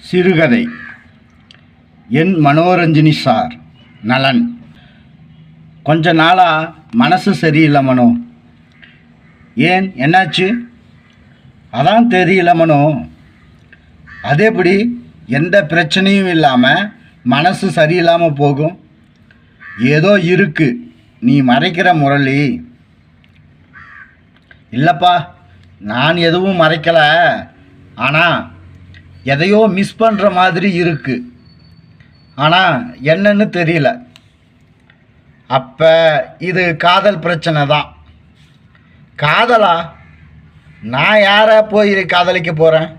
சிறுகதை. என் மனோரஞ்சினி சார் நலன். கொஞ்ச நாளாக மனசு சரியில்லை மனோ. ஏன் என்னாச்சு? அதான் தெரியல மனோ. அதேபடி எப்படி? எந்த பிரச்சனையும் இல்லாமல் மனசு சரியில்லாமல் போகும். ஏதோ இருக்கு. நீ மறைக்கிற முரளி. இல்லைப்பா நான் எதுவும் மறைக்கலை. ஆனால் எதையோ மிஸ் பண்ணுற மாதிரி இருக்குது ஆனால் என்னன்னு தெரியல. அப்போ இது காதல் பிரச்சனை தான். காதலா? நான் யாரை போய் காதலிக்க போகிறேன்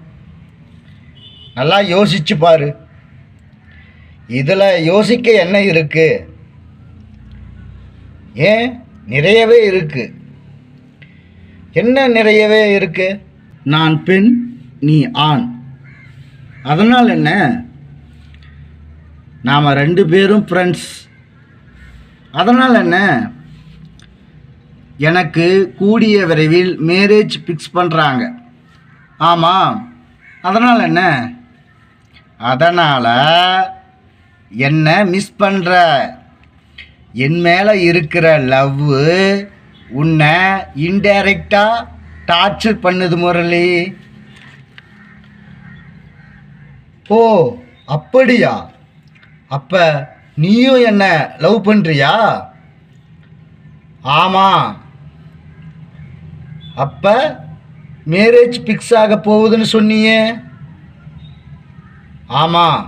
நல்லா யோசிச்சு பாரு. இதில் யோசிக்க என்ன இருக்குது ஏன்? நிறையவே இருக்கு. என்ன நிறையவே இருக்கு? நான் பெண் நீ ஆண். அதனால் என்ன? நாம் ரெண்டு பேரும் ஃப்ரெண்ட்ஸ் அதனால் என்ன? எனக்கு கூடிய விரைவில் மேரேஜ் ஃபிக்ஸ் பண்ணுறாங்க ஆமாம் அதனால் என்ன? அதனால் என்ன மிஸ் பண்ணுற என் மேலே இருக்கிற லவ்வு உன்னை இன்டைரக்டாக டார்ச்சர் பண்ணுது முரளி. ஓ அப்படியா? அப்ப நீயும் என்ன லவ் பண்றியா? ஆமா. அப்ப மேரேஜ் ஃபிக்ஸ் ஆக போகுதுன்னு சொன்னியே. ஆமா.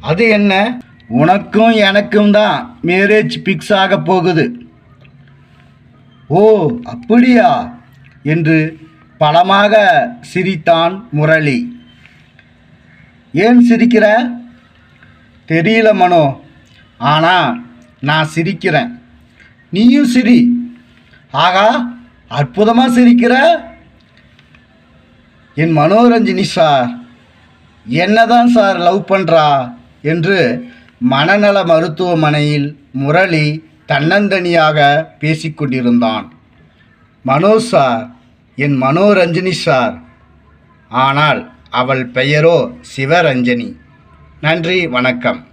அது என்ன? உனக்கும் எனக்கும் தான் மேரேஜ் ஃபிக்ஸ் ஆக போகுது. ஓ அப்படியா? என்று பலமாக சிரித்தான் முரளி. ஏன் சிரிக்கிற? தெரியல மனோ. ஆனால் நான் சிரிக்கிறேன். நீயும் சிரி. ஆகா அற்புதமாக சிரிக்கிற? என் மனோரஞ்சினி சார் என்னதான் சார் லவ் பண்ணுறா என்று மனநல மருத்துவமனையில் முரளி தன்னந்தனியாக பேசிக்கொண்டிருந்தான் மனோ சார் என் மனோரஞ்சினி சார். ஆனால் அவள் பெயரோ சிவரஞ்சனி. நன்றி வணக்கம்.